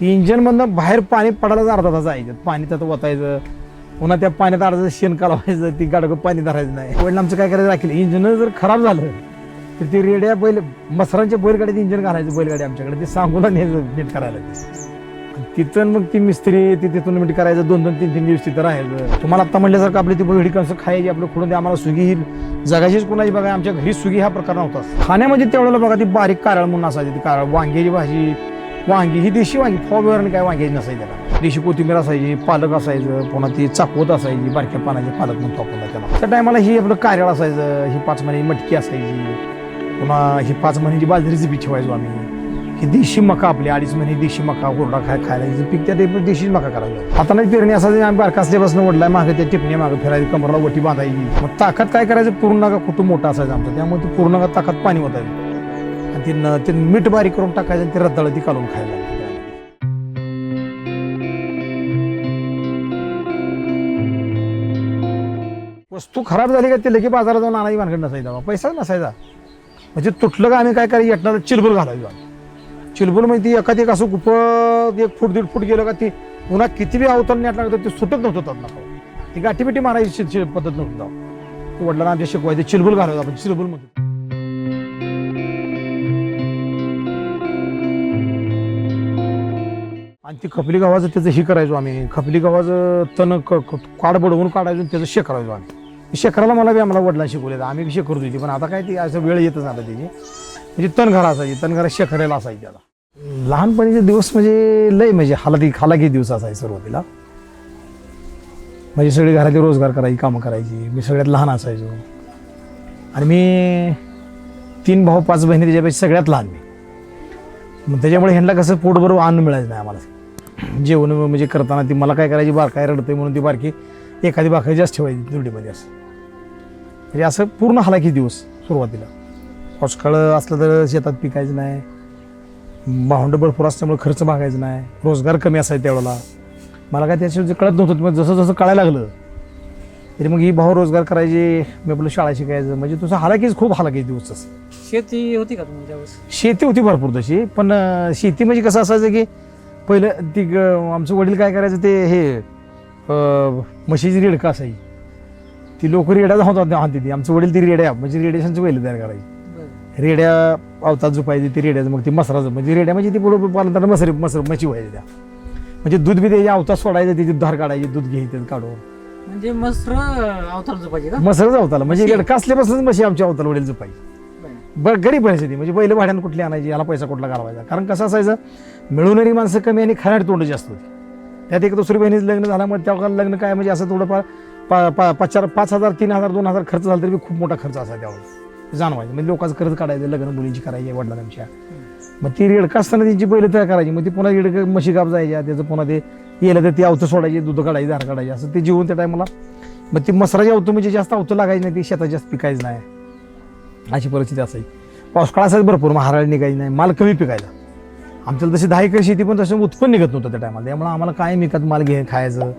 इंजनमधनं बाहेर पाणी पडायला अर्धा तास जायचं. पाणी त्यात ओतायचं. पुन्हा त्या पाण्यात अर्धा शेण कालवायचं ती गाडगं पाणी धरायचं नाही. वडील आमचं काय करायचं राखील. इंजिन जर खराब झालं तर ती रेड्या बैल मसरांच्या बैलगाडीत इंजिन घालायचं बैलगाडी आमच्याकडे. ते सांगूला न्यायचं नीट करायला. तिथं मग ती मिस्त्री ती तिथून नीट करायचं दोन दोन तीन तीन दिवस तिथं राहायचं. तुम्हाला आता म्हटल्यासारखं आपली ती बैलगाडी कसं खायची आपलं खुडून द्या आम्हाला सुगी ही जगाचीच कोणाची बघा आमच्या घरी सुगी हा प्रकार नव्हता खाण्यामध्ये तेवढ्याला बघा ती बारीक कारळ म्हणून असायची ती कारळ. वांग्याची भाजी वांगी ही देशी वांगी फॉबवर काय वांग्याची नसायची त्याला देशी कोथिंबीर असायची पालक असायचं पुन्हा ती चाकवत असायची बारक्या पानाची पालक म्हणतो आपण त्याला. त्या टायमाला ही आपलं कार्याळ असायचं ही पाच महिन्याची मटकी असायची पुन्हा ही पाच महिन्याची बाजरीची बी ठेवायचो आम्ही. ही देशी मका आपली अडीच महिने देशी मका कोरडा खाय खायला यायचं पीक त्या टाईप मका करायचं. आता नाही पेरणी असायची आम्ही बारकासल्यापासून वडलाय मागे त्या टिपणी मागे फिरायची कमरला वटी बांधायची. मग ताकद काय करायचं? पूर्ण नका कुठं मोठा असायचं आमचं. त्यामुळे ती पूर्ण नका ताकद पाणी होतायचं आणि तिनं न- ते मीठ बारीक करून टाकायचं आणि ते रद्दळ ती काढून खायला वस्तू खराब झाली का ते लगे बाजारात जाऊन आणायची भानगड नसायचा बाबा पैसाच नसायचा. म्हणजे तुटलं का आम्ही काय करायचं येटणार चिलबुल घालावी बाबा चिलबुल म्हणजे ती एखादी एक असं खूप एक फूट दीड फूट गेलं का ती उन्हा किती बी अवतरण नेट तर ते सुटत नव्हतं त्यात ती गाठीपिटी मारायची पद्धत नव्हती जाऊ ते वडिलांना आमच्या शिकवायचे चिलबुल घालायचं आपण चिलबुल आणि ती खपली गव्हाचं त्याचं हे करायचो आम्ही. खपली गव्हाचं तण क- क- काड बडवून काढायचो आणि त्याचं शेक करायचो आम्ही शेकराला मला बी आम्हाला वडिला शिकवले आम्ही बी शेकरत होती. पण आता काय ती असं वेळ येतच आता त्याची म्हणजे तणघरा असायची. तणघरा शेखरायला असायची त्याला लहानपणीचे दिवस म्हणजे लय म्हणजे हालाकी हालाकी दिवस असायचे सुरुवातीला. म्हणजे सगळी घरातली रोजगार करायची कामं करायची. मी सगळ्यात लहान असायचो. आणि मी तीन भाऊ पाच बहिणी त्याच्यापेक्षा सगळ्यात लहान मी. मग त्याच्यामुळे ह्यांना कसं पोटभर अन्न मिळायचं नाही आम्हाला. जेवण म्हणजे करताना ती मला काय करायची बारकाय रडते म्हणून ती बारकी एखादी बारकाई जास्त ठेवायची जोडीमध्ये असं. म्हणजे असं पूर्ण हालाकी दिवस सुरुवातीला. पावसाळं असलं तर शेतात पिकायचं नाही. भावंड भरपूर असल्यामुळे खर्च भागायचा नाही. रोजगार कमी असायचा त्यावेळेला. मला काय त्याच्यावर कळत नव्हतं मग जसं जसं कळायला लागलं तरी मग ही भाऊ रोजगार करायची मी आपलं शाळा शिकायचं म्हणजे तुझं हालाकीच खूप हालाकीच दिवस तसं शेती होती का त्यावेळेस शेती होती भरपूर तशी पण शेती म्हणजे कसं असायचं की पहिलं ती आमचं वडील काय करायचं ते हे म्हशीची रेडका असायची. ती लोक रेड्या धावतात आणते ती. आमचं वडील ती रेड्या म्हणजे रेडिएशनची पहिलं तयार करायची. रेड्या अवतात झोपायची ती रेड्याचं मग ती मसराचं. म्हणजे रेड्या म्हणजे ती पुढं पालताना मसरी मसर मची व्हायची त्या. म्हणजे दूध बी त्याच्या अवतात सोडायचं त्याची धार काढायची दूध घ्यायचं काढून. म्हणजे मस्त्र अवतार झोपायचे मसरच अवताला म्हणजे? रेडका असल्यापासूनच म्हशी आमच्या अवताला वडील झोपायची. बरं. ब गरीब परिस्थिती. म्हणजे बैल भाड्यानं कुठली आणायची याला पैसा कुठला घालवायचा? कारण कसं असायचं मिळवणारी माणसं कमी आणि खाणारी तोंड जास्त होती. त्यात एक दुसरी बहिणीच लग्न झाल्यामुळे त्या लग्न काय म्हणजे असं थोडंफार पा पा पाच चार पाच हजार तीन हजार दोन हजार खर्च झाला तरी बी खूप मोठा खर्च असा त्यावेळेस जाणवायचं. म्हणजे लोकांचं कर्ज काढायचं लग्न मुलींची करायची वडिलांच्या. मग ती रेडका असताना त्यांची बैल तयार करायची. मग ती पुन्हा रेडक म्हशी काप जायच्या त्याचं पुन्हा ते येलं तर ती अवतं सोडायची दूध काढायची धार काढायची. असं ते जीवन त्या टायमाला. मग ती मसराची अवतं म्हणजे जास्त अवतं लागायची नाही ती शेतात जास्त पिकायचं नाही. अशी परिस्थिती असायची. पावसाळा असायचं भरपूर महाराज निघायची नाही. माल कमी पिकायचा. आमच्याला तशी दहा एकर शेती पण तसं उत्पन्न निघत नव्हतं त्या टायमाला त्यामुळे आम्हाला काय विकत माल घे खायचं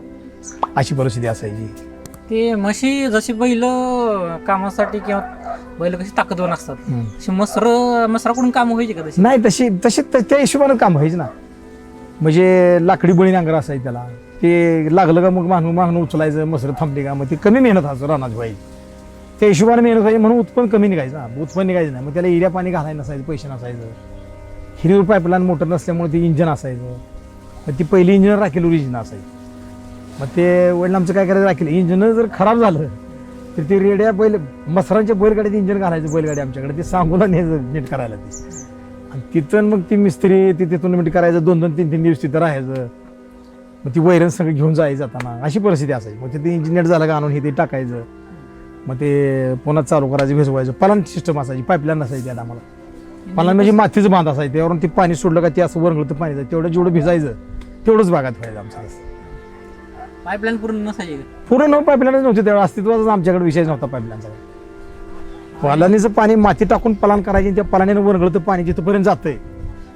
अशी परिस्थिती असायची. ते म्हशी जशी बैल कामासाठी किंवा बैल कशी ताकदवान असतात. तशी मसर मसराकडून काम व्हायची का तशी? नाही तशी तशी त- त्या हिशोबानं काम व्हायचं ना. म्हणजे लाकडी बळी नांगर असायची त्याला. ते लागलं का मग मागणं मागणं उचलायचं मसर थांबली का मग ती कमी मेहनत असं रानात व्हायची. त्या हिशोबाने मेहनत व्हायची म्हणून उत्पन्न कमी निघायचं. ना उत्पन्न निघायचं नाही. मग त्याला एरिया पाणी घालायला नसायचं पैसे नसायचं. हिरवी पाईपलाईन मोटर नसल्यामुळे ते इंजन असायचं. मग ती पहिली इंजिन राखेल ओरिजिन असायची. मग ते वडील आमचं काय करायचं राखेल. इंजिन जर खराब झालं तर ते रेड्या बैल मसरांच्या बैलगाडीत इंजिन घालायचं बैलगाडी आमच्याकडे. ते सांगून न्यायचं नीट करायला ते आणि तिथं मग ती मिस्त्री ते तिथून नीट करायचं दोन दोन तीन तीन दिवस तिथं राहायचं. मग ती वैरण सगळं घेऊन जायचं जाताना. अशी परिस्थिती असायची. मग ते इंजिनियर झालं का आणून हे ते टाकायचं. मग ते पुन्हा चालू करायचं भिजवायचं. पलान सिस्टम असायची पाईपलाईन नसायची त्याला आम्हाला. पलान म्हणजे मातीचं बांध असायचं त्यावरून ते पाणी सोडलं का ते असं वरंगळतं पाणी जायचं तेवढं जेवढं भिजायचं तेवढंच बागात व्हायचं आमचं. पाईपलाईन पूर्ण नसायची का? पूर्ण न पाईपलाईनच नव्हती त्यावेळेस अस्तित्वाचाच आमच्याकडे विषय नव्हता पाईपलाईनचा. पलानीचं पाणी माती टाकून पलान करायची आणि त्या पलानीनं वरगळतं पाणी जिथपर्यंत जातंय.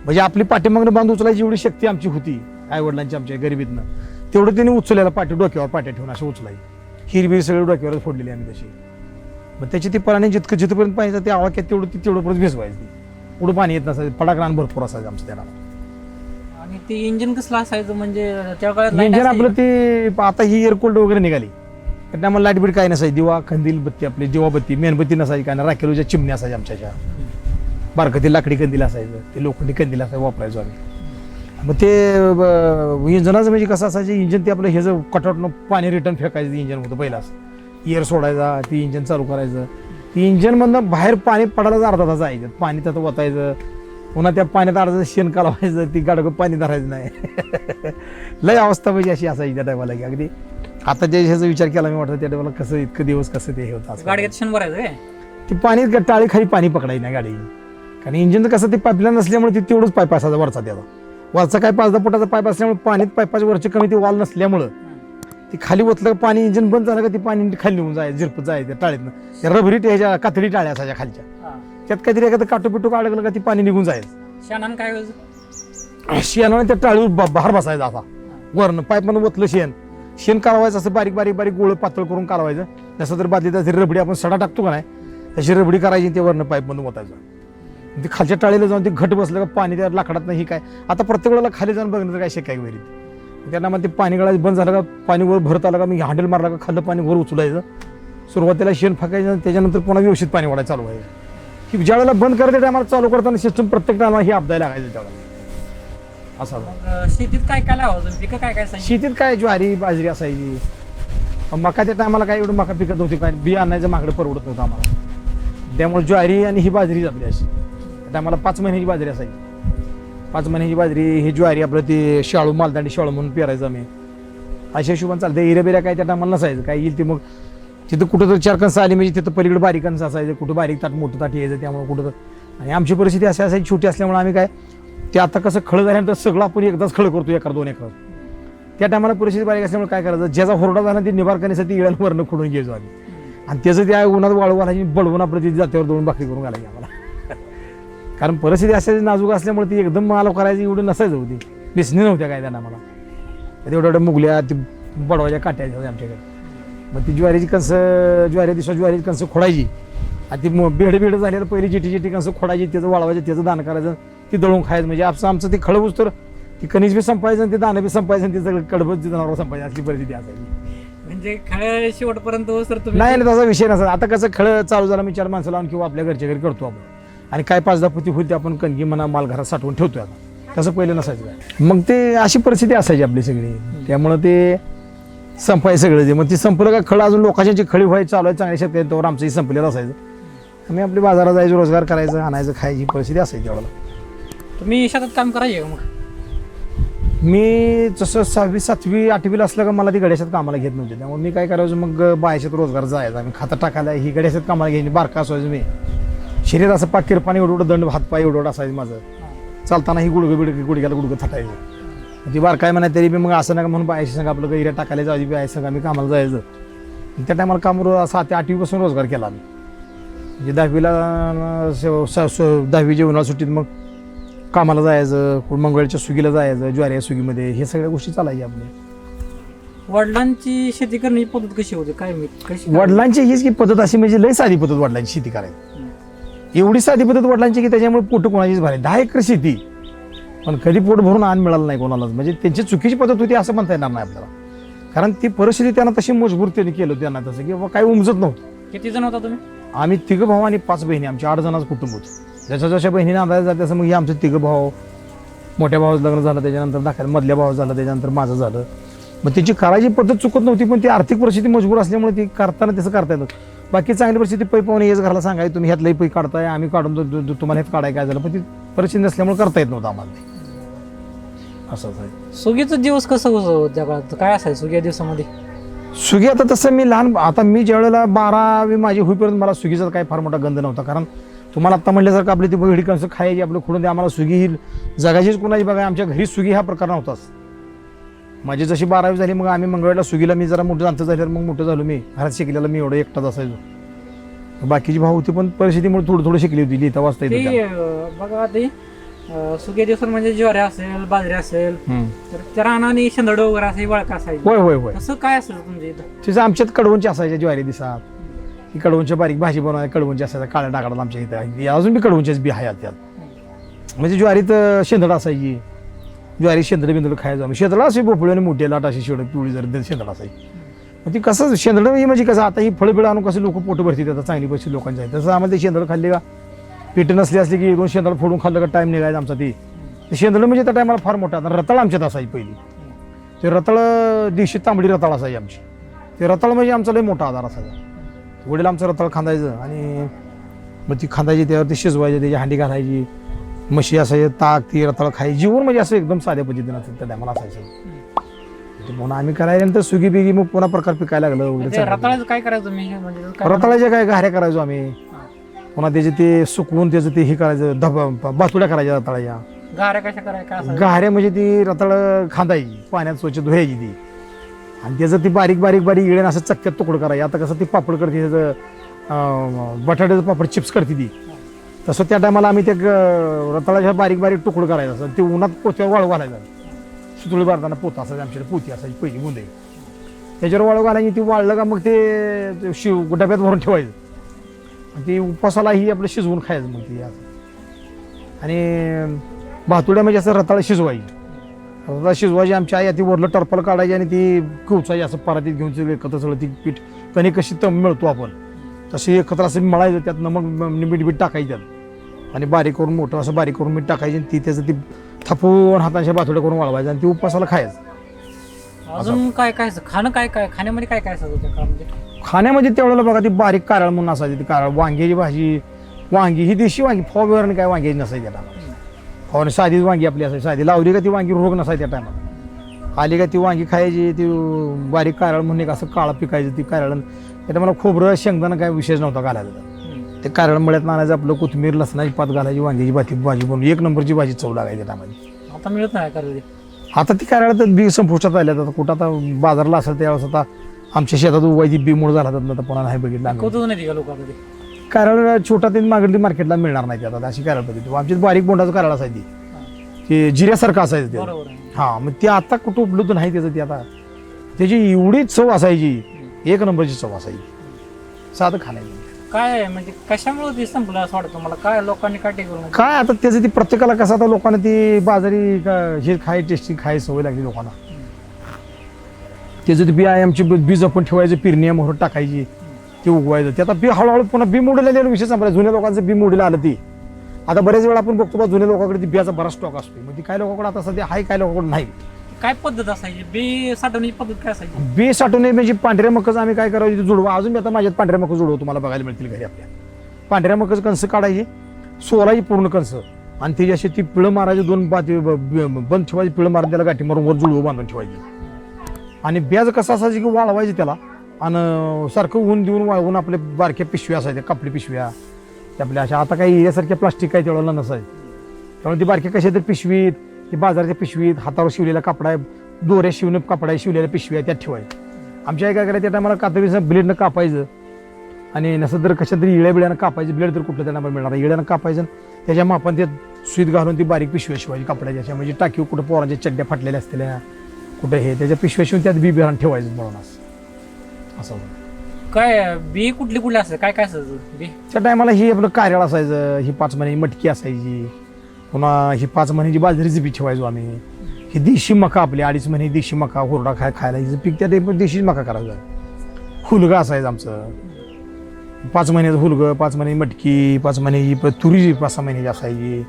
म्हणजे आपली पाठीमागणं बांध उचलायची एवढी शक्ती आमची होती आई वडिलांची आमच्या गरिबीतनं. तेवढं त्यांनी उचलायला पाठी डोक्यावर पाट्या ठेवून असं उचलायची हिरबीर सगळी डोक्यावर फोडलेली आम्ही तशी. मग त्याची ती पलानी जितकं जिथपर्यंत पाणी जातं, त्या आवाक्यात तेवढं ती तेवढं परत भिजवायची. पुढं पाणी येत नसायचं पडाकरान भरपूर असायचं आमचं त्याला. आणि आणि ते इंजिन कसलं असायचं म्हणजे त्या काळात light इंजिन असायची आपलं ते आता ही एअरकोल्ड वगैरे निघाली. तर आम्हाला लाइट बीट काय नसायची. दिवा कंदील बत्ती आपली दिवा बत्ती मेणबत्ती नसायची काय राखेलूच्या चिमण्या असायच्या आमच्याच्या बारकं ते लाकडी कंदील असायचं ते लोखंडी कंदील असायचं वापरायचो आम्ही. मग ते ब- इंजनाचं म्हणजे कसं असायचं इंजिन ते आपलं हे जर कटआउटनं पाणी रिटर्न फेकायचं इंजिन होतं पहिलाच. एअर सोडायचा ती इंजिन चालू करायचं. ती इंजिनमधनं बाहेर पाणी पडायला अर्धा तास जायचं. पाणी त्यात ओतायचं. पुन्हा त्या पाण्यात अर्धा शेण कालवायचं ती गाडगं पाणी धरायचं नाही. लय अवस्था म्हणजे अशी असायची त्या टायमाला की अगदी. आता जे ह्याचा विचार केला मी वाटतं त्या टायमाला कसं इतकं दिवस कसं ते हे होतं. गाडीत शेण भरायचं काय? ती पाणी टाळी खाली पाणी पकडायची नाही गाडी कारण इंजिनचं कसं ते पाईपलाईन नसल्यामुळे ते तेवढंच पाईप असायचा वरचा त्याचा. वरचा काय पाच दहा फुटाचा पाईप असल्यामुळे पाणी पाईपाच्या वरचे कमी ते वाल नसल्यामुळं. ती खाली ओतलं का पाणी इंजिन बंद झालं का ती पाणी खाली निघून जायचं झिरपत जायचं त्या टाळीतनं. त्या रबरी ह्याच्या कातडी टाळ्या असायच्या खालच्या. हा. त्यात काहीतरी एखादं काटो पिटो अडकलं का ती पाणी निघून जायचं. शेणानं काय व्हायचं शेणाने त्या टाळीवर ब- बाहेर बसायचा असा. वरनं पाईपमध्ये ओतलं शेण. शेण कालवायचं असं बारीक बारीक बारीक गोळ पातळ करून कालवायचं जसं तर बादली तशी रबडी आपण सडा टाकतो का नाही तशी रबडी करायची आणि ते वरनं पाईपमधून ओतायचं. ते खालच्या टाळीला जाऊन ते घट बसलं का पाणी त्या लाकडात नाही काय. आता प्रत्येक वेळेला खाली जाऊन बघणं तर काय शक्य आहे त्यांना मग ते पाणी गळायचं बंद झालं का? पाणी वर भरत आलं का? मी हँडल मारला का? खाल्लं पाणी वर उचलायचं सुरुवातीला शेण फाकायचं त्याच्यानंतर पुन्हा व्यवस्थित पाणी वाढायला चालू व्हायचं. की ज्या वेळेला बंद करते टायमाला चालू करताना सिस्टम प्रत्येक टायमाला ही अपदाय लागायचं त्यावेळेला. असं शेतीत काय काय लावायचं पिकं काय काय शेतीत काय ज्वारी बाजरी असायची. मका त्या टायमाला काय एवढं मका पिकत नव्हती काय बी आणायचं माकडं परवडत नव्हतं आम्हाला. त्यामुळे ज्वारी आणि ही बाजरी आपली अशी. त्या टायमाला पाच महिन्याची बाजरी असायची. पाच महिन्याची बाजरी ही ज्वारी आपलं ती शाळू मालदांडी शाळू म्हणून पेरायचं आम्ही. अशा हिशोबाने चालतं एरिया काय त्या टायमाला नसायचं. काय येईल ते मग तिथं कुठं तर चार कणसं आली म्हणजे तिथं पलीकडे बारीक कणसं असायचं. कुठं बारीक ताट मोठं ताट यायचं त्यामुळे कुठं तर. आणि आमची परिस्थिती अशी असायची छोटी असल्यामुळे आम्ही काय ते आता कसं खळं झाल्यानंतर सगळं आपण एकदाच खळं करतो एकर दोन एकर. त्या टायमाला परिस्थिती बारीक असल्यामुळे काय करायचं ज्याचा होरडा झाला ते निभार करण्यासाठी इळ्यांवरनं खुडून घ्यायचो आम्ही. आणि त्याचं त्या उन्हात वाळू घालायची बडवून आपलं ती जात्यावर दोन भाकरी करून घालायची आम्हाला. कारण परिस्थिती असायची नाजूक असल्यामुळे ती एकदम मला करायची एवढी नसायचं होती. दिसणी नव्हत्या काय त्यांना मला. एवढ्या एवढ्या मुगल्या ती बडवाच्या काट्या होत्या आमच्याकडे. मग ती ज्वारीची कणसं ज्वारी दिवसा ज्वारीची कणसं खोडायची. आणि ती बेड बेड झालेलं पहिली जिटी जिटी कणसं खोडायची त्याचं वाळवायचं त्याचं दान करायचं ती दळून खायचं. म्हणजे आमचं आमचं ते खळबूज तर ती कणीस बी संपायचं आणि ते दाणं बी संपायचं आणि ते सगळं कडबत जनावर संपायचं. असली परिस्थिती असायची. म्हणजे खेळ शेवटपर्यंत हो नाही तसा विषय नसला आता कसं खळ चालू झाला मी चार माणसं लावून किंवा आपल्या घरच्या घरी करतो आपण. आणि काय पाच दहा पुती होती आपण कणगी म्हणा माल घरात साठवून ठेवतोय आता. तसं पहिलं नसायचं काय? मग ते अशी परिस्थिती असायची आपली सगळी. त्यामुळं ते संपायचं सगळं जे. मग ती संपलं का खळं अजून लोकांची जी खळी व्हायची चालू आहे चांगल्या शेतकरी तोवर आमचं ही संपलेलं असायचं. आम्ही आपली बाजारात जायचं रोजगार करायचं आणायचं खायची परिस्थिती असायची त्यावेळेला तुम्ही शेतात काम करायचे का मग? मी जसं सहावी सातवी आठवीला असलं का मला ती गड्याशात कामाला घेत नव्हते. त्यामुळे मी काय करायचो मग बायाशात रोजगार जायचा. आम्ही खाता टाकायला ही गड्याशात कामाला घ्यायची बारका असायचो मी. शरीर असं पाक किरपाणी एवढं एवढं दंड हातपाय एवढं असायचं माझं. चालताना ही गुडगं बिडगं गुडघ्याला गुडगं थटायचं. ती बार काय म्हणाय तरी बी मग असं नका म्हणून बायाशी संग आपलं गैऱ्या टाकायला जायची बी संग आम्ही कामाला जायचं. त्या टायमाला काम रो- सात ते आठवीपासून रोजगार केला आम्ही. म्हणजे दहावीला दहावीच्या उन्हाळा सुट्टीत मग कामाला जायचं कोण मंगळच्या सुगीला जायचं ज्वारी या सुगीमध्ये हे सगळ्या गोष्टी चालायच्या आपल्या वडिलांची शेती करण्याची पद्धत कशी होती? काय कशी वडिलांची हीच की पद्धत अशी म्हणजे लय साधी पद्धत वडिलांची शेती करायची. एवढी साधी पद्धत वडिलांची की त्याच्यामुळे पोट कोणाचीच भारी दहा एकर शेती. पण कधी पोट भरून आण मिळालं नाही कोणालाच. म्हणजे त्यांची चुकीची पद्धत होती असं म्हणता येणार नाही आपल्याला. कारण ती परिस्थिती त्यांना तशी मजबूर त्यांनी केलं त्यांना तसं की काही उमजत नव्हतं. किती जण होता तुम्ही? आम्ही तिघं भाऊ आणि पाच बहिणी. आमच्या आठ जणांचं कुटुंब होतं. जशा जशा बहिणीने अंदाज जाते तसं मग हे आमचं तिघं भाऊ मोठ्या भावाचं लग्न झालं त्याच्यानंतर दाखल मधल्या भावाचं झालं त्याच्यानंतर माझं झालं. मग त्याची करायची पद्धत चुकत नव्हती पण ती आर्थिक परिस्थिती मजबूर असल्यामुळे ती करताना तसं करता येतं बाकी चांगली परिस्थिती पै पाहुणे येस घराला सांगाय तुम्ही ह्यातलंही पै काढताय आम्ही काढून दो- दो- दो- तुम्हाला ह्यात काढाय काय झालं? पण ती परिस्थिती नसल्यामुळे करता येत नव्हतं आम्हाला ते. असंच आहे. सुगीचं दिवस कसं होतं त्या काळात? काय असायचं सुगी या दिवसामध्ये? सुगी आता तसं मी लहान आता मी ज्या वेळेला बारावी माझी होईपर्यंत मला सुगीचा काही फार मोठा गंध नव्हता. कारण तुम्हाला आता म्हटल्यासारखं आपली ती बहिडी कंस खायची आपलं खुडून ते आम्हाला सुगी ही जगाचीच कोणाची बघा आमच्या घरी सुगी हा प्रकार नव्हताच. माझी जशी बारावी झाली मग आम्ही मंगळवेळला सुगीला मी जरा मोठं जाणतं झाल्यावर मग मोठं झालो मी. घरात शिकलेला मी एवढं एकटाच असायचो. बाकीची भाऊ होती पण परिस्थितीमुळे थोडं थोडं शिकली होती लिहिता वाचता येत बघा ते अं, सुग्या दिवसात म्हणजे ज्वारी असेल बाजरी असेल. तर त्या रानाने शेंदड वगैरे असे वळका असायची. होय होय होय. तसं काय असेल तुमच्या इथं? तिचं आमच्यात कडवूनची असायच्या ज्वारी दिसात. ही कडवूनच्या बारीक भाजी बनवायला कडवूनची असायच्या काळ्या डागाडात आमच्या इथं. अजून बी कडवूनच्याच बी आहे त्यात. म्हणजे ज्वारीत शेंदड असायची. ज्वारी शेंदडं बिंदडं खायचो आम्ही. शेंदडा असे भोपळी आणि मोठी लाट अशी शेड पिवळी जर शेंदडा असायची. मग ती कसं शेंदडं ही म्हणजे कसं आता ही फळं बिळं आणून कसं लोक पोट भरतील आता चांगली पैसे लोकांच्या आहे तसं आम्हाला ते शेंदडं खाल्ले का? पीठ नसली असली की दोन शेंदडं फोडून खाल्लं का टाईम निघायचा आमचा ती. ते शेंदडं म्हणजे त्या टायमाला फार मोठा. आता रताळ आमच्यात असायची पहिली. ते रताळ दिवशी तांबडी रताळ असायची आमची. ते रताळ म्हणजे आमचा लय मोठा आधार असायचा. वडील आमचं रताळ खांदायचं आणि मग ती खांदायची त्यावरती शिजवायची त्याची हांडी घालायची. म्हशी असायची ताक ती रताळ खायची जीवन म्हणजे असं एकदम साध्या पद्धतीनं असं त्या टायमाला असायचं. ते पुन्हा आम्ही करायल्यानंतर सुगी बिगी मग पुन्हा प्रकार पिकायला लागलं वगैरे म्हणजे. रताळाचं काय करायचं मी? म्हणजे काय रताळ्याच्या काय घाऱ्या करायचो आम्ही. पुन्हा त्याचे ते सुकवून त्याचं ते हे करायचं धब बातुड्या करायच्या रताळ्या गाऱ्या कशा करायच्या? काय असायचं? गहाऱ्या म्हणजे ती रताळ खांदायची पाण्यात स्वच्छ धुवायची ती. आणि त्याचं ती बारीक बारीक बारीक इळेन असं चक्क्यात तुकडं करायची. आता कसं ती पापड करते त्याचं अं, बटाट्याचं पापड चिप्स करते ती. तसं त्या टायमाला आम्ही त्या रताळाच्या बारीक बारीक तुकडं करायचं असं. ते उन्हात पोत्यावर वाळू घालायचं. सुतळी बारताना पोत असायचं आमच्याकडे पोती असायची पहिली बुंदे त्याच्यावर वाळू घालायची ती वाळलं का मग ते शिव डब्यात भरून ठेवायचं. आणि ती उपासाला ही आपलं शिजवून खायचं मग ती असं. आणि भातुड्या म्हणजे असं रताळ शिजवायची. रताळ शिजवायची आमची आई ती वरलं टर्पल काढायची आणि ती कुवचायची असं परातीत घेऊन एकत्र सगळं ती पीठ कणी कशी तम मिळतो आपण. तशी एकत्र असं मळायचं त्यात नमक म- मीठ बीठ टाकायचं. आणि बारीक करून मोठं असं बारीक करून मीठ टाकायची आणि ती त्याचं ती थापून हातांच्या भातुड्या करून वाळवायचं आणि ती उपासाला खायचं. अजून काय काय? खाणं काय काय? खाण्यामध्ये काय काय असायचं खाण्यामध्ये तेवढ्याला बघा ती बारीक कारळ म्हणून असायची ती कारळ. वांग्याची भाजी वांगी ही देशी वांगी फॉर काय वांग्याची नसायची त्या टायमाला. फॉर साधीच वांगी आपली असायची. साधी लावली का ती वांगी रोग नसायची त्या टायमाला. आली का ती वांगी खायची ती बारीक कारळ म्हणून एक असं काळं पिकायचं ती कारळ. त्या टायमाला खोबरं शेंगदाणा काय विशेष नव्हता घालायला. ते कारळ मळ्यात आणायचं आपलं कोथिंबीर लसणाची पात घालायची वांग्याची भाजी भाजी बनवून एक नंबरची भाजी चव लागायची टायमाला आता मिळत नाही आता ती कारळ तर बी संपुष्टात आल्या आता कुठं आता बाजारला असेल त्यावेळेस आता आमच्या शेतात उवायची बी मूळ झाला तर आता पुन्हा नाही बघितलं का कारळ छोटा ते मागणी मार्केटला मिळणार नाही ते आता अशी कारळ पद्धती. आमची बारीक बोंडाचं कारळ असायची. ते जिऱ्यासारखं असायचं ते. हा मग ते आता कुठं उपलब्ध नाही त्याचं ते आता. त्याची एवढी चव असायची. एक नंबरची चव असायची साधं खाण्याची काय आहे? म्हणजे कशामुळे ते संपलं असं वाटतं तुम्हाला? काय लोकांनी काय टेकवलं काय आता त्याचं ती प्रत्येकाला कसं आता लोकांना ती बाजारी का- हे खाय टेस्टी खाय सवय लागली लोकांना. त्याचं ते बी आहे आमची बी जपून ठेवायचं पिरणी मोहर टाकायची ते उगवायचं. ते आता बी हळूहळू पुन्हा बी मोडलेलं विषय संपला. जुन्या लोकांचं बी मोडीला आलं ती. आता बरेच वेळा आपण बघतो बा जुन्या लोकांकडे ती बियाचा बराच स्टॉक असतो मग ती काय लोकांकडे आता सध्या हाय काय लोकांकडे नाही. काय पद्धत असायची? बी साठवण्याची पद्धत काय असायची? बी साठवून म्हणजे पांढऱ्या मकच आम्ही काय करायचं जुडवा. अजून मी आता माझ्यात पांढऱ्या मकज जुडवं तुम्हाला बघायला मिळतील घरी आपल्या. पांढऱ्या मकच कंस काढायची सोलाही पूर्ण कंस आणि त्याची अशी ती पिळं मारायची दोन बाती ब- ब- बंद ठेवायची पिळं मारून त्याला गाठी मारून वर जुळवं बांधून ठेवायची. आणि ब्याज कसं असायचं की वाळवायची त्याला. आणि सारखं ऊन देऊन वाळवून आपले बारक्या पिशव्या असायच्या कपडे पिशव्या. त्या आपल्या अशा आता काही यासारख्या प्लास्टिक काही तेवढं नसायचं. त्यामुळे ती बारक्या कशा तर पिशवीत ती बाजारच्या पिशवीत हातावर शिवलेला कपडा आहे दोऱ्या शिवणं कपडा आहे, शिवलेल्या पिशव्या त्यात ठेवायच्या आमच्या काय करायचं त्या टायमाला कातडीचं ब्लेडनं कापायचं. आणि नसं जर कशा तरी इळ्या बिळ्यानं कापायचं ब्लेड तर कुठलं त्यांना मिळणार. इळ्यानं कापायचं त्याच्या मापान ते सुईत घालून ती बारीक पिशव्या शिवायची कपड्याच्या अशा म्हणजे टाकीव कुठं पोरांच्या चड्ड्या फाटलेल्या असलेल्या कुठं हे त्याच्या पिशव्या शिवून त्यात बी बिहान ठेवायचं म्हणून असं. काय बी कुठली कुठली असते? काय काय असायचं बी? त्या टायमाला ही आपलं कार्याळ असायचं ही पाच महिने मटकी असायची. पुन्हा ही पाच महिन्याची बाजरीची बी ठेवायचो आम्ही. ही देशी मका आपली अडीच महिने देशी मका हुरडा खाय खायला हिचं पीक त्या टाईप देशीच मका करायचा. हुलगा असायचं आमचं. पाच महिन्याचं हुलगं पाच महिने मटकी पाच महिन्याची तुरीची पाच सहा महिन्याची असायची.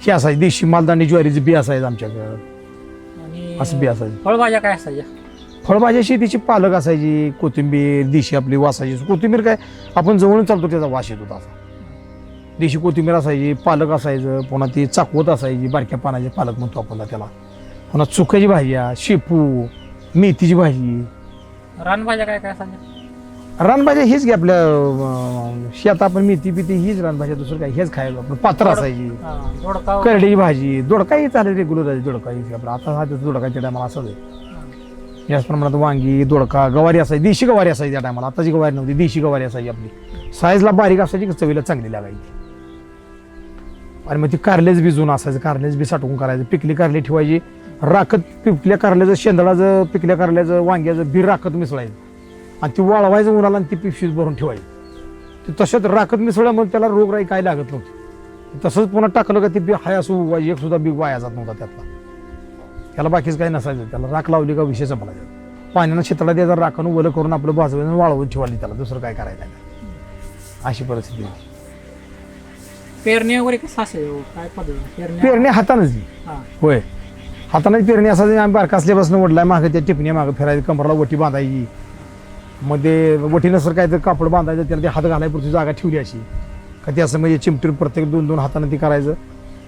ही असायची देशी मालदाणी ज्वारीची बी असायचं आमच्याकडं. असं बी असायचं. फळभाज्या काय असायच्या? फळभाज्या शेतीची पालक असायची कोथिंबीर देशी आपली वासायची कोथिंबीर काय आपण जवळून चालतो त्याचा वास येतो असा देशी कोथिंबीर असायची पालक असायचं पुन्हा ती चाकवत असायची बारक्या पानाचे पालक म्हणतो आपण त्याला. पुन्हा चुक्याची भाज्या शेपू मेथीची भाजी. रानभाज्या काय काय असायच्या रानभाज्या हीच घे आपल्या अं, शेतात आपण मेथी पिती हीच रानभाज्या दुसरं काय हेच खायचं आपलं पात्र असायची. हा, दोडका करडीची भाजी. दोडकाही चालेल रेग्युलर आहे दोडका हीच आपलं आता हा दोडकाच्या टायमाला असंच आहे. हा. याच प्रमाणात वांगी दोडका गवारी असायची. देशी गवारी असायची त्या टायमाला आताची गवारी नव्हती देशी गवारी असायची आपली. साईजला बारीक असायची की चवीला चांगली लागायची. आणि मग ती कारलेच भिजून असायचं कारलेच बी साठवून करायचं. पिकली कारली ठेवायची राखत पिकल्या कारल्याचं शेंदळाचं पिकल्या कारल्याचं वांग्याचं बी राखत मिसळायचं. आणि ती वाळवायचं उन्हाला आणि ती पिशवीत भरून ठेवायची. ते तसंच राखत मिसळल्यामुळे त्याला रोगराई काय लागत नव्हती. तसंच पुन्हा टाकलं का ती बी हाय असं उगवायची एक सुद्धा बी वाया जात नव्हता त्यातला. त्याला बाकीच काही नसायचं त्याला राख लावली का विषय संपला पाण्यानं शितळा द्यायचा राखून ओलं करून आपलं बाजूने वाळवून ठेवाली त्याला दुसरं काय करायचं अशी परिस्थिती होती. पेरणी वगैरे कसं असेल? हो? काय पद्धत? पेरणी पेरणी हातानंच. हा. होय. हातानेच पेरणी असायची आम्ही बारका असल्यापासून वडलाय मागे त्या टिपण्या मागं फिरायची कमराला वटी बांधायची. मध्ये वटी नसर काय तर कापड बांधायचं त्याला ते हात घालायपुरती जागा ठेवली अशी. का ते असं म्हणजे चिमटीवर प्रत्येक दोन दोन हाताने ती करायचं.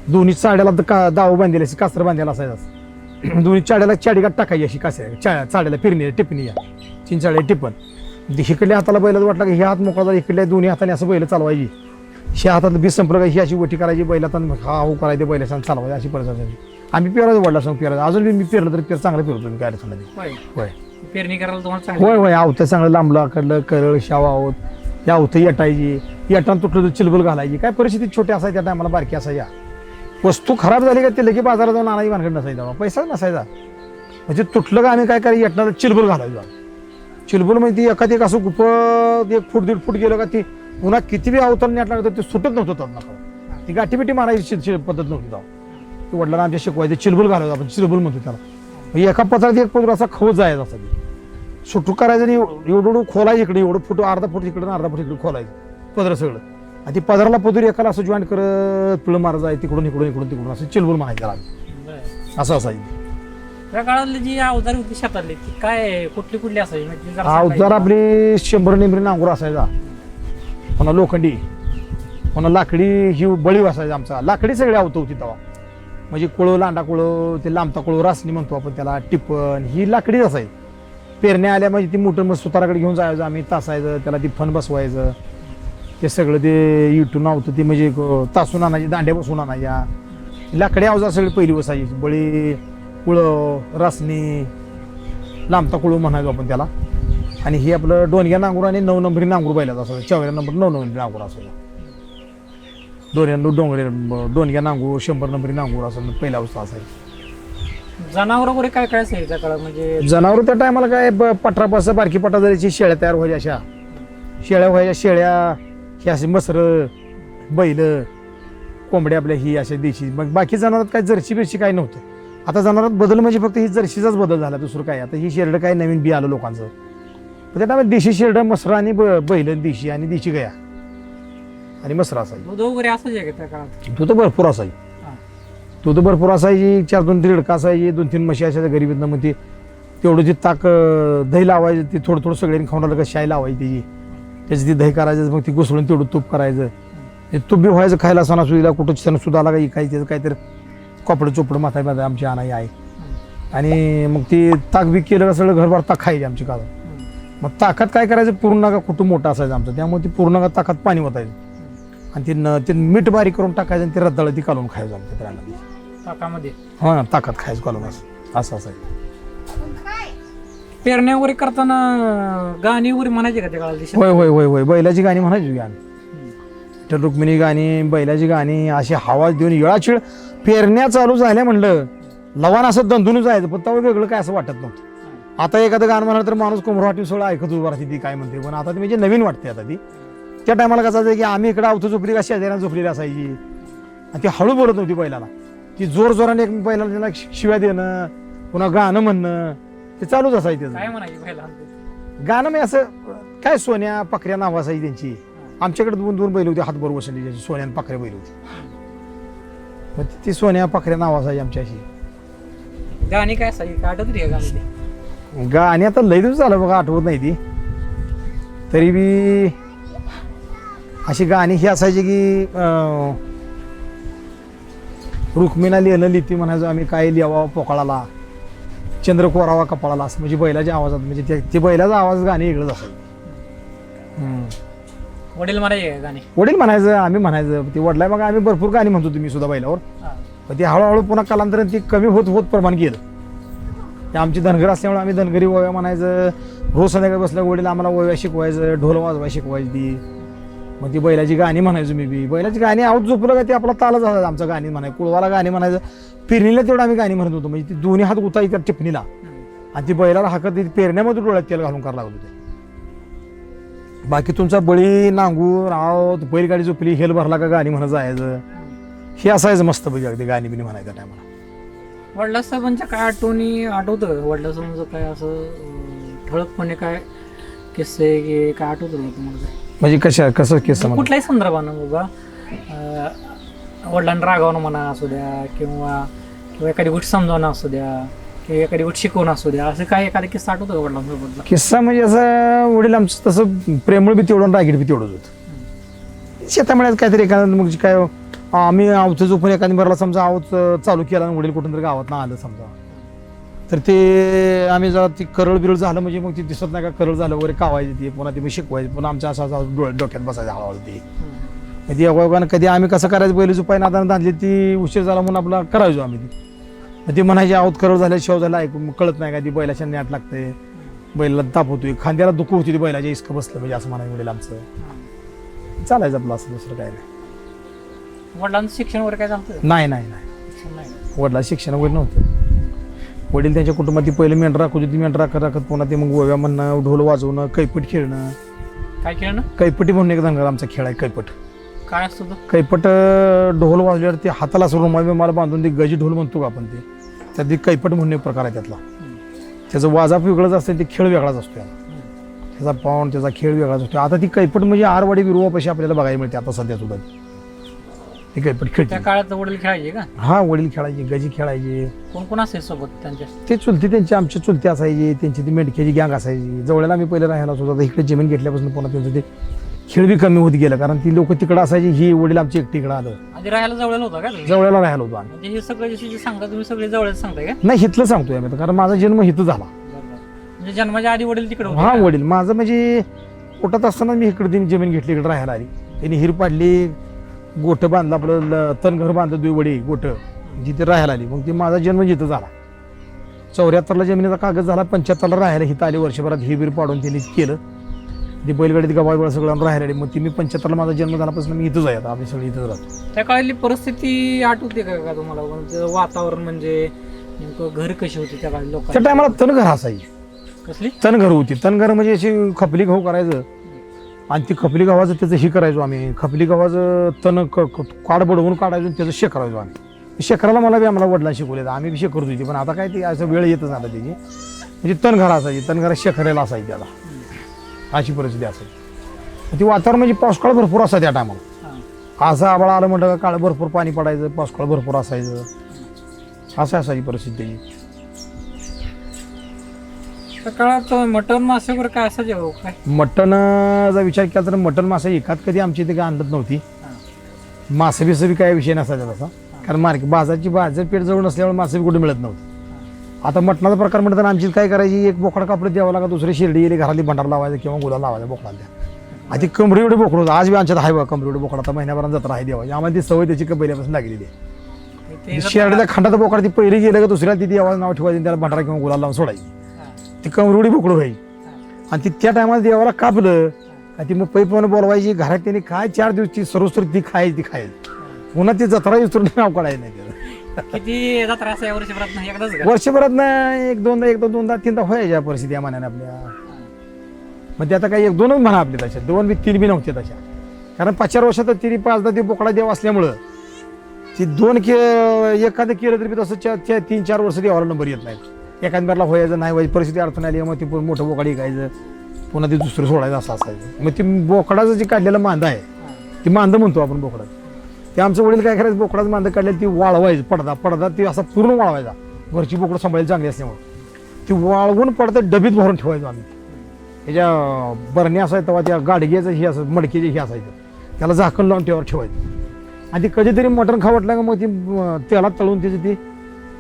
दोन्ही चाड्याला तर का दाव बांधलेली अशी कास्तर बांधायला असायचं दोन्ही चाड्याला चाडीगात टाकायची अशी कास्या चा चाड्याला फिरणी टिपणी या तीन चाड्या टिपण. इकडल्या हाताला बैलाच वाटलं की ह्या हात मोकळा झाला, इकडल्या दोन्ही हाताने असं बैल चालवायची. ह्या हातात बीज संपलं का ही अशी वटी करायची बैलात हा हो करायचे बैलाचा चालवायची अशी परिस्थिती. आम्ही पेरायचं वडला सांग पेरायचं. अजून मी पेरलं तर पेर चांगलं पेरतो मी काय होय. होय. पेरणी करायला तुम्हाला होय होय. आवतं चांगलं लांबलं कडलं करळ शावा आहोत या आवतं येटायची. येटान तुटलं तर चिलबल घालायची. काय परिस्थिती छोटी असायची त्या टायमाला बारकी असायच्या वस्तू खराब झाली का ते लगे बाजारात जाऊन आणायची मार्केट नसायचा. पैसाच नसायचा. म्हणजे तुटलं का आम्ही काय करायचं येटणार चिलबल घालायचो. चिलबल म्हणजे ती एखादी एक असं गुप एक फूट दीड फूट गेलं का ती पुन्हा किती बी अवतार नेट लागतं ते सुटत नव्हतं त्यांना ती गाठी बिठी मारायची पद्धत नव्हती ते वडिलांना आमच्या शिकवायचे चिलबल घालायचो आपण चिलबल म्हणतो त्याला. एका पत्रात एक पत्र असा खवच जायचा असा ते सुटू करायचं आणि एवढं एवढं खोलायचं इकडे एवढं फुट अर्धा फूट इकडे अर्धा फूट इकडे खोलायचं. पदर सगळं. आणि ती पदराला पदर एकाला असं जॉईन करत पिळं मारत जाय तिकडून इकडून इकडून तिकडून असं चिलबुल आम्ही. बरं. असं असायचं. त्या काळातली जी अवजार होती शेतातली ती काय कुठली कुठली असायची? म्हणजे जरा अवजार. आपली शंभर निंबरी नांगूर असायचा. पुन्हा लोखंडी पुन्हा लाकडी ही बळी असायचा आमचा. लाकडी सगळी आवत होती तेव्हा म्हणजे कुळं लांडा कुळं ते लांबता कुळं रासनी म्हणतो आपण त्याला टिपण ही लाकडीच असायची. पेरण्या आल्या म्हणजे ती मोठं मग सुताराकडे घेऊन जायचं आम्ही तासायचं त्याला ती फन बसवायचं. ते सगळं ते युट्यूब नव्हतं ते म्हणजे तासून आणायची दांड्या बसून आणायच्या. लाकडी अवजार सगळी पहिली बसायची. बळी कुळं रासनी लांबता कुळं म्हणायचो आपण त्याला. आणि हे आपलं डोनग्या नांगूर आणि नऊ नंबरी नांगूर बैलाचा असायचा चौऱ्या नंबर नऊ नंबरी नांगूर असायचा दोन डोंगरे डोनग्या नांगूर शंभर नंबरी नांगूर असं पहिल्या अवस्था असायची. जनावर वगैरे काय काय असायचं त्या काळात म्हणजे जनावर त्या टायमाला काय ब- पटरापासून बारकी पटादारीची शेळ्या तयार व्हायच्या अशा. शेळ्या व्हायच्या शेळ्या ही अशी मसर बैल कोंबड्या आपल्या ही अशा देशी. मग बाकी जनावरात काय जर्सी बिर्शी काय नव्हतं. आता जनावरात बदल म्हणजे फक्त ही जर्सीचाच बदल झाला दुसरं काय. आता ही शेरडं काय नवीन बी आलं लोकांचं. पण त्या टायमाला देशी शेरडं मसर आणि ब- बैल देशी आणि देशी गया. आणि मसरा असायची दूध वगैरे असायचे का त्या काळात? तो तर भरपूर असायची. तो तर भरपूर असायची. चार दोन रिडका असायची दोन तीन म्हशी असायच्या गरीबीतनं मग ते तेवढं जे ताक दही लावायचं ते थोडं थोडं सगळ्यांनी खाऊन आलं का शाई लावायची त्याची. त्याची ती दही करायचं मग ती घुसळून तेवढं तूप करायचं. ते तूप बी व्हायचं खायला सणासुदीला कुठं सणासुदाला काही काही त्याचं काहीतरी कपडं चोपडं माथा माथा आमची आणाई आहे आणि मग ते ताक बी केलं का सगळं घरभर ताक खायचे आमची काळं. मग ताकात काय करायचं? पूर्ण का कुटुंब मोठं असायचं आमचं. त्यामुळे ती पूर्ण का ताकात पाणी ओतायचं. आणि ते न- ते मीठ बारीक करून टाकायचं आणि ते रद्दाळ ती कालून खायचं आमच्या प्राण्याला ताकामध्ये? हो ना ताकात खायचं कालून असं. असं असायचं. पेरण्या वगैरे करताना गाणी वगैरे म्हणायचे का त्या काळात? होय होय होय होय. बैलाची गाणी म्हणायची गाणी तर रुक्मिणी गाणी बैलाची गाणी अशी आवाज देऊन येळाचिळ पेरण्या चालू झाल्या म्हणलं. लवान असं दंदून जायचं पण तेव्हा वेगळं काय असं वाटत नव्हतं. आता एखादं गाणं म्हणाल तर माणूस कोमराटी सगळं ऐकत उभं राहते ती काय म्हणते? पण आता ती म्हणजे नवीन वाटते आता ती. त्या टायमाला कसं असायचं की आम्ही इकडे अवतो झोपली का शेजाऱ्यांना झोपलेली असायची. आणि ती हळू बोलत नव्हती बैलाला ती जोर जोराने एक बैलाला त्याला शिव्या देणं पुन्हा गाणं म्हणणं ते चालूच असायचं त्याचं. काय म्हणायचे पहिला गाणं मी असं काय सोन्या पकऱ्या नाव असायची त्यांची. आमच्याकडे दोन दोन बैल होते हातभर बसवली ज्याची सोन्या पकऱ्या बैल होती. मग ती- सोन्या पकऱ्या नाव असायची आमची अशी गाणी काय असायची? गाणी आता लय दिवस झालं बघा आठवत नाही ती. तरी बी अशी गाणी ही असायची की रुक्मिणा लिहिलं लिहिती म्हणायचो आम्ही काय लिहावा पोकळाला? चंद्र कोरावा कपाळाला? असं म्हणजे बैलाच्या आवाजात म्हणजे ते- ते बैलाचा आवाज गाणी वेगळंच असायचं. हम्म. वडील म्हणायचे गाणी. वडील म्हणायचं आम्ही म्हणायचं ते वडिला मग आम्ही भरपूर गाणी म्हणतो तुम्ही सुद्धा बैलावर. पण ते हळूहळू पुन्हा कालांतराने ती कमी होत होत प्रमाण गेलं. आमची धनगर असल्यामुळे आम्ही धनगरी ओव्या म्हणायचं रोज संध्याकाळी बसल्या वडील आम्हाला ओव्या शिकवायचं ढोल वाजवाय शिकवायची. मग ती बैलाची गाणी म्हणायचो मी बी. बैलाची गाणी आहोत झोपलं का ते आपला तालच असायचं आमचं गाणी म्हणाय कुळवाला गाणी म्हणायचं. पेरणीला तेवढं आम्ही गाणी म्हणत होतो. म्हणजे ती दोन्ही हात उतायची त्या टिपणीला. आणि ती बैलाला हाकत ती पेरण्यामध्ये डोळ्यात तेल घालून करायला लागलो ते बाकी तुमचा बळी नांगूर आवत बैलगाडी झोपली हेल भरला का गाणी म्हणत जायचं. हे असायचं मस्त पैकी अगदी गाणी बिणी म्हणायचं टायमाला. वडिलासाहेबांच्या काय आठवणी आठवतं? वडिलासाहेबांचं काय असं ठळकपणे काय किस्से की काय आठवतं का तुम्हाला? काय? म्हणजे कशा कसं केस समज कुठल्याही संदर्भानं बाबा अं, वडिलांना रागावणं म्हणा असू द्या किंवा किंवा एखादी गोष्ट समजावणं असू द्या किंवा एखादी गोष्ट शिकवणं असू द्या असं काय एखादा किस्सा आठवतो का वडिलांसोबतला किस्सा म्हणजे असं वडील आमचं तसं प्रेमळ बी तेवढं रागीट बी तेवढंच होतं. शेतामळ्यात काहीतरी एखादं मग काय आम्ही आवचं झोपून एखादी बरला समजा आऊत चालू केला आणि वडील कुठून तरी गावात आलं समजा. तर ते आम्ही जरा ती करळ बिरळ झालं म्हणजे मग ती दिसत नाही का करळ झालं वगैरे कावायची ती पुन्हा ती मी शिकवायची पुन्हा आमच्या असं डोळ्यात डोक्यात बसायचं हळूहळू ती. ती योगायोगानं कधी आम्ही कसं करायचं पहिली जुपाई नादानं धांधली ती उशीर झाला म्हणून आपला करायचो आम्ही ती. ती म्हणायची आवत करळ झाल्या शेव झाला ऐकून कळत नाही का ती बैलाच्या न्याट लागते. बैलाला ताप होतोय खांद्याला दुखू होती ती बैलाच्या इसकं बसलं म्हणजे असं म्हणायचं वडील आमचं. चालायचं आपलं असं दुसरं काय नाही. वडिलांचं शिक्षण वगैरे काय झालं नाही नाही नाही. शिक्षण नाही. वडिला शिक्षण वगैरे नव्हतं. वडील त्यांच्या कुटुंबात ती पहिले मेंढरा राखत होती मेंढरा राखत राखत पुन्हा ते मग गोव्या म्हणणं ढोल वाजवणं कैपट खेळणं. काय केलं ना कैपटी म्हणून एक धनगर आमचा खेळ आहे कैपट. काय असतं तो? कैपट अं, ढोल वाजल्यावर ते हाताला असं रुमाल बिमाला बांधून ते गजी ढोल म्हणतो का आपण ते? त्यात ते कैपट म्हणून एक प्रकार आहे त्यातला. त्याचं वाजाप वेगळंच असतं ते खेळ वेगळाच असतो याला. त्याचा पाऊण त्याचा खेळ वेगळाच असतो. आता ती कैपट म्हणजे आरवाडी विरोवापाशी आपल्याला बघायला मिळते आता सध्या सुद्धा. ती कैपट त्या खेळते काळात वडील खेळायचे का? हा वडील खेळायचे गजी खेळायचे. कोण कोण असेल सोबत त्यांच्या? ते चुलते त्यांची आमची चुलते असायची त्यांची ती मेंढक्याची गँग असायची. जवळला आम्ही पहिले राहायला होतो आता इकडे जमीन घेतल्यापासून पुन्हा त्यांचं ते खेळ बी कमी होत गेलं कारण ती लोक तिकडं असायची ही वडील आमची एकटी इकडं आलं. आधी राहायला जवळ होता का तुम्ही? जवळला राहायला होतो आम्ही. म्हणजे हे सगळं जसे जे सांगता तुम्ही सगळे सांगताय का? नाही हिथलं सांगतोय आम्ही आता, कारण माझा जन्म हिथं झाला. म्हणजे जन्माच्या आधी वडील तिकडे हा का? वडील. माझं म्हणजे पोटात असताना मी इकडे त्यांनी जमीन घेतली इकडे राहायला आली. त्यांनी हिर पाडली गोठं बांधलं आपलं ल- तणघर बांधलं दुई वडी गोठं जिथे राहायला आली. मग ती माझा जन्म जिथं झाला. चौऱ्याहत्तरला जमिनीचा कागद झाला पंच्याहत्तरला राहायला. हिथं आली वर्षभरात ही बीर पाडून त्यांनी केलं. ती बैलगाडी गबाळ बिळ सगळं आणून राहायला आली मग ती मी पंच्याहत्तरला माझा जन्म झाल्यापासून मी इथंच आहे. आता आम्ही सगळे इथंच राहतो. त्या काळातली परिस्थिती आठवते का का तुम्हाला? म्हणजे वातावरण म्हणजे नेमकं घर कशी होती त्या काळी त्या लोकांची टायमाला तणघर असायची. कसली? तणघर होती. तणघर म्हणजे अशी खपली गहू करायचं. आणि ती खपली गव्हाचं त्याचं हे करायचो आम्ही. खपली गव्हाचं तण क- काड बडवून काढायचो आणि त्याचं शेक करायचो आम्ही. शेकराला मला बी आम्हाला वडिला शिकवले आम्ही बी शेकरत होती पण आता काय ते असं वेळ येतच आता त्याची. म्हणजे तणघर असायची तणघर शेखरायला असायची त्याला. अशी परिस्थिती असायची. ती वातावरण म्हणजे पावसाळा भरपूर असा त्या टायमाला असं आबाळ आलं म्हटलं का काळ भरपूर पाणी पडायचं पावसाळा भरपूर असायचं. असं असायची परिस्थिती त्याची. काळात मटण मासे वगैरे काय असायचे काय? मटणचा विचार केला तर मटण मासे एकात कधी आमच्या इथे काय आणत नव्हती. मासे बिसे बी काय विषय नसायचा तसा. कारण मार्केट बाजारची बाजारपेठ जवळ नसल्यामुळे मासे बी कुठे मिळत नव्हते. आता मटणाचा प्रकार म्हणतात आमची काय करायची एक बोकडा कापड द्यावं लागा दुसरी शिर्डी गेली घरातली भंडार लावायचं किंवा गुलाल लावायचा बोकडा द्या. आधी कमरी एवढे बोकडं होतं आज बी आमच्यात आहे बा कमरी एवढे बोकडा आता महिन्याभरात जत्रा आहे देवाची आम्हाला ती सवय त्याची पहिल्यापासून लागलेली आहे. शेरडीला खंडाचा बोकडा ती पहिली गेलं का दुसऱ्या ती देवाचं नाव ठेवायची त्याला भंडारा किंवा गुलाल लावून सोडायची. ती कमरुडी बोकडं व्हायची आणि ती त्या टायमाला देवाला कापलं. आणि ती मग पैपण बोलवायची घरात त्यांनी काय चार दिवस ती सर्वस्तर ती खायची ती खायची. पुन्हा ती जत्रा विसरून नाव काढायचं नाही त्याचं. किती जत्रा असं या वर्षभरात नाही एकदाच का? वर्षभरात ना एक दोनदा एक दोन दोनदा तीनदा व्हायच्या परिस्थिती या मानाने आपल्या. मग ते आता काही एक दोनच म्हणा आपले तशा. दोन बी तीन बी नव्हते तशा. कारण पाच चार वर्षात तिने पाचदा ते बोकडा देव असल्यामुळं ती दोन के एखादं केलं तरी बी तसं चा- चा- तीन चार वर्ष देवाला नंबर येत नाही एखाद्याला व्हायचं नाही व्हायची परिस्थिती अडचण आली मग ती पुन्हा मोठं बोकडा घ्यायचं पुन्हा ते दुसरं सोडायचं असं असायचं. मग ती बोकडाचं जे काढलेलं मांदा आहे ती मांद म्हणतो आपण बोकडाचं. ते आमचं वडील काय करायचं बोकडाचं मांद काढलेलं ती वाळवायचं पडदा पडदा ती असा पूर्ण वाळवायचा. घरची बोकडं सांभाळायला चांगली असल्यामुळे. ती वाळवून पडदा डबीत भरून ठेवायचो आम्ही. ह्याच्या बरणी असायचं तेव्हा त्या गाडग्याचं हे असं मडकीचे हे असायचं. त्याला झाकण लावून ठेवायला ठेवायचं. आणि ती कधीतरी मटण खावटलं का मग ती तेलात तळून त्याची ती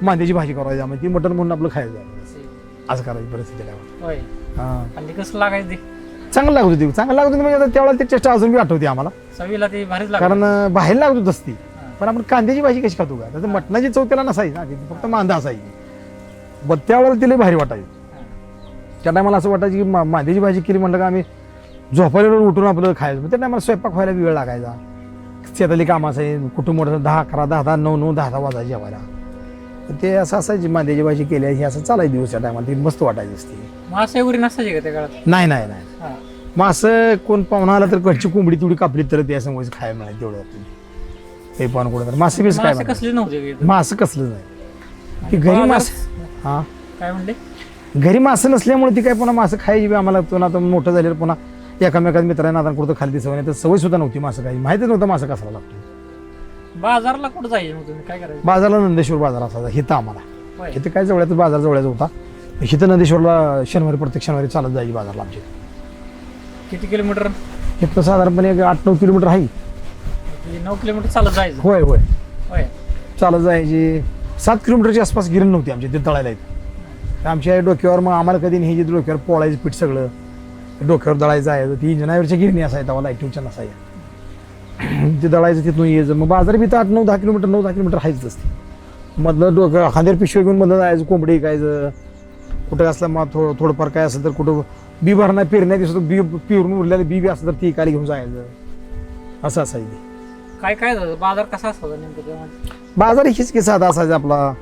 मांद्याची भाजी करायची आम्ही. ती मटण म्हणून आपलं खायचं असं. करायची परिस्थिती होय. हां. आणि कसं लागायचं ते? चांगलं लागत होती. चांगलं लागत होती म्हणजे आता त्यावेळेला ते चेष्टा अजून बी आठवते आम्हाला. चवीला ते भारीच लागत कारण अं, बाहेर लागत होत असती हा. पण आपण कांद्याची भाजी कशी खातो का? त्याचं मटणाची चव त्याला नसायची ना. ती फक्त मांदा असायची. बट त्यावेळेला तिला भारी वाटायची. त्या टायमाला असं वाटायचं की मा- मांद्याची भाजी केली म्हणलं का आम्ही झोपायला उठून आपलं खायचं. मग त्या टायमाला स्वयंपाक व्हायला वेळ लागायचा. शेतातली कामं असायची. कुटुंब मोठं दहा अकरा दहा दहा नऊ नऊ दहा दहा वाजायची जेवायला. ते असं असायची मांद्याची भाजी केली हे असं चालायचं दिवस त्या टायमाला ती मस्त वाटायची असते. मासे वगैरे नसायचे का त्या काळात? नाही नाही नाही. हा. मग असं कोण पाहुणा आला तर कडची कोंबडी तेवढी कापली तर ते असं व्हायचं खायला मिळालं तेवढं ते पाहून कुठं तर. मासे बीस काय मासे. कसले नव्हते का इथं? मासं कसलं नाही. ती आणि घरी मास हा. काय म्हणले? घरी मासं नसल्यामुळे ती काय पुन्हा मासं खायची बी आम्हाला पुन्हा आता मोठं झालेलं पुन्हा एकामेकात मित्रांना आता कुठं खाली सवय नाही तर सवय सुद्धा नव्हती मासं खायची. माहितीच नव्हतं मासं कसाला लागतो. बाजारला कुठं जायचं मग तुम्ही? काय करायचं? बाजारला नंदेश्वर बाजार असायचा हिथं आम्हाला. होय. इथं काय जवळच बाजार जवळच होता. इथं नंदेश्वरला शनिवारी प्रत्येक शनिवारी चालत जायची बाजारला आमच्या किती किलोमीटर? इथं साधारणपणे एक आठ नऊ किलोमीटर आहे. म्हणजे नऊ किलोमीटर चालत जायचं. होय होय. होय. चालत जायची. सात किलोमीटरच्या आसपास गिरण नव्हती आमच्या तिथे तळायला इथं. आमच्या डोक्यावर मग आम्हाला कधी नाही जी डोक्यावर पोळायचं पीठ सगळं डोक्यावर दळायचं आहे ती इंजनावरच्या गिरणी असायची तेव्हा लाईटिंगच्या नसायच्या. ते दळायचं तिथून यायचं मग बाजार बी तर आठ नऊ दहा किलोमीटर नऊ दहा किलोमीटर आहेच असते. मधलं डोकं खांद्यावर पिशवी घेऊन मधलं जायचं कोंबडी विकायचं कुठं असलं मग थोडं थोडंफार काय असेल तर कुठं बी भरणं पेरण्या दिसतो बी पिरून उरलेलं बी बी असलं तर ती इकायला घेऊन जायचं. असं असायचं. काय काय बाजार कसा नेमकं तेव्हा? बाजार हीच की साधा असायचा आपला.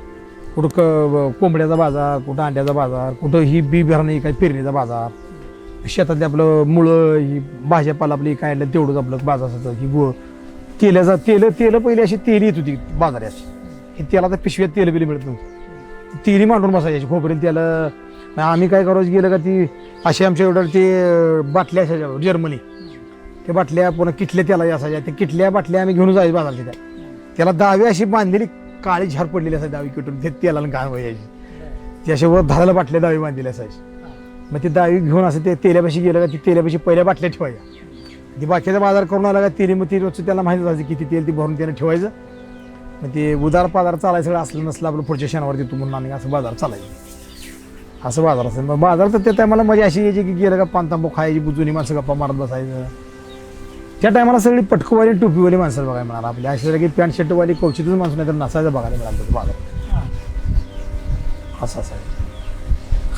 कुठं क कोंबड्याचा बाजार कुठं अंड्याचा बाजार कुठं ही बी बिहारणी काय पेरणीचा बाजार. शेतातले आपलं मुळं ही भाज्यापाला आपली काय तेवढंच आपलं बाजाराचं ही गुळ. गो तेलाचा तेल तेल पहिले अशी तेल येत होती बाजारी अशी. तेला तर पिशव्यात तेल बिल मिळत नव्हतं. तेली मांडून बसायची खोबरेल त्याला आम्ही काय करायचं गेलं का ती अशी आमच्या एवढं ते बाटल्या असायच्या जर्मनी. त्या बाटल्या पुन्हा किटल्या त्याला असायच्या. त्या किटल्या बाटल्या आम्ही घेऊन जायचं बाजारच्या त्या त्याला दावी अशी बांधलेली काळी झार पडलेली असायची दावी किटून. ते तेलाला घाण व्हायची. त्याच्यावर अशी धाराला बाटल्या दावी बांधलेली असायची. मग ती दावी घेऊन असं ते तेल्यापाशी गेलं का ती तेल्यापाशी पहिल्या बाटल्या ठेवायच्या. ती बाकीचा बाजार करून आला का तेली मग ती रोजचं त्याला माहिती असायचं किती तेल ती भरून त्याने ठेवायचं. मग ते उदार पाजार चालायचं सगळं असलं नसलं आपलं पुढच्या शनिवार देतो म्हणून आणि असं बाजार चालायचं. असं बाजार असेल. मग बाजार तर त्या टायमाला मजा अशी यायची की गेलं का पान तांबू खायची जुनी माणसं गप्पा मारत बसायचं. त्या टायमाला सगळी पटकवाली टोपीवाली माणसं बघायला मिळाला आपली अशी सगळी पॅन्ट शर्टवाली कौचितच माणसं नाही तर नसायचं बघायला मिळालं बाजार. हा. असं असायचं.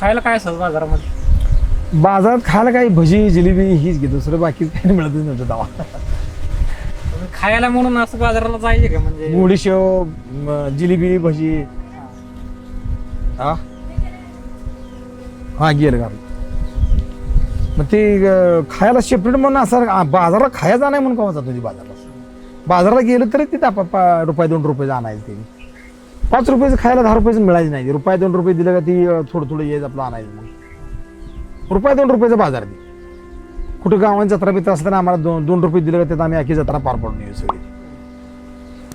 खायला काय असतं बाजारामध्ये? बाजारात खायला काही भजी जिलेबी हीच घेतो. दुसरं बाकी काही मिळतच नव्हतं तुम्ही खायला म्हणून असं बाजाराला जायचे का म्हणजे? मुडी शेव म, जिलेबी भजी. हा. हा? गेलं का? मग ते अं, खायला सेपरेट म्हणून असं आ, बाजाराला खायचा नाही म्हणून कवा जातो ती बाजाराला? बाजाराला गेलं तरी तिथे आपण पा- रुपये दोन रुपये आणायचं ते. पाच रुपयाचं खायला दहा रुपयाचं मिळायचं नाही. रुपये दोन रुपये दिलं का ती थोडं थोडं यायचं आपलं आणायचं मग. रुपये दोन रुपयाचा बाजार दे कुठं गावात जत्रा बित्रा असताना आम्हाला दोन दोन रुपये दिलं का त्यात आम्ही आखी जत्रा पार पडून येऊ सगळी.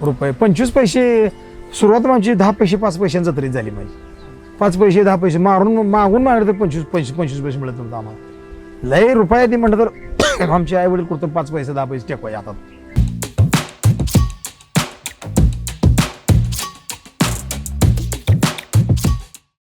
रुपये पंचवीस पैसे सुरुवात माझी दहा पैसे पाच पैशांची जत्रेत झाली माझी. पाच पैसे दहा पैसे मारून मागून मागले तर पंचवीस पैसे पंचवीस पैसे मिळत नव्हतं आम्हाला. लय रुपया ती म्हटलं तर आमचे आई वडील कुठं पाच पैसे दहा पैसे टेकवाय हातात.